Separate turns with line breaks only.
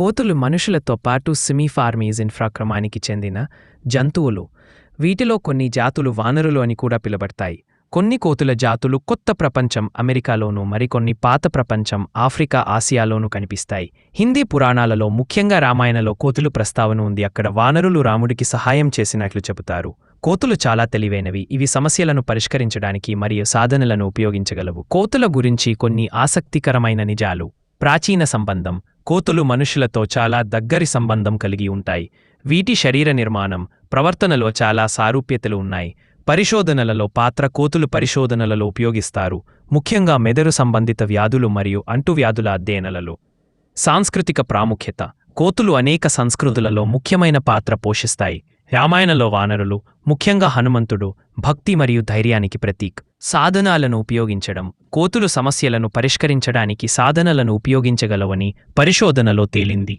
కోతులు మనుషులతో పాటు సిమీఫార్మీస్ ఇన్ఫ్రాక్రమానికి చెందిన జంతువులు. వీటిలో కొన్ని జాతులు వానరులు అని కూడా పిలబడతాయి కొన్ని కోతుల జాతులు కొత్త ప్రపంచం అమెరికాలోనూ మరికొన్ని పాత ప్రపంచం ఆఫ్రికా ఆసియాలోనూ కనిపిస్తాయి. హిందీ పురాణాలలో ముఖ్యంగా రామాయణలో కోతులు ప్రస్తావన ఉంది. అక్కడ వానరులు రాముడికి సహాయం చేసినట్లు చెబుతారు. కోతులు చాలా తెలివైనవి. ఇవి సమస్యలను పరిష్కరించడానికి మరియు సాధనలను ఉపయోగించగలవు. కోతుల గురించి కొన్ని ఆసక్తికరమైన నిజాలు. ప్రాచీన సంబంధం. కోతులు మనుషులతో చాలా దగ్గరి సంబంధం కలిగి ఉంటాయి. వీటి శరీర నిర్మాణం ప్రవర్తనలో చాలా సారూప్యతలు ఉన్నాయి. పరిశోధనలలో పాత్ర కోతులు పరిశోధనలలో ఉపయోగిస్తారు. ముఖ్యంగా మెదడు సంబంధిత వ్యాధులు మరియు అంటువ్యాధుల అధ్యయనలలో. సాంస్కృతిక ప్రాముఖ్యత కోతులు అనేక సంస్కృతులలో ముఖ్యమైన పాత్ర పోషిస్తాయి. రామాయణలో వానరులు ముఖ్యంగా హనుమంతుడు భక్తి మరియు ధైర్యానికి ప్రతీక్ సాధనాలను ఉపయోగించడం కోతులు సమస్యలను పరిష్కరించడానికి సాధనలను ఉపయోగించగలవని పరిశోధనలో తేలింది.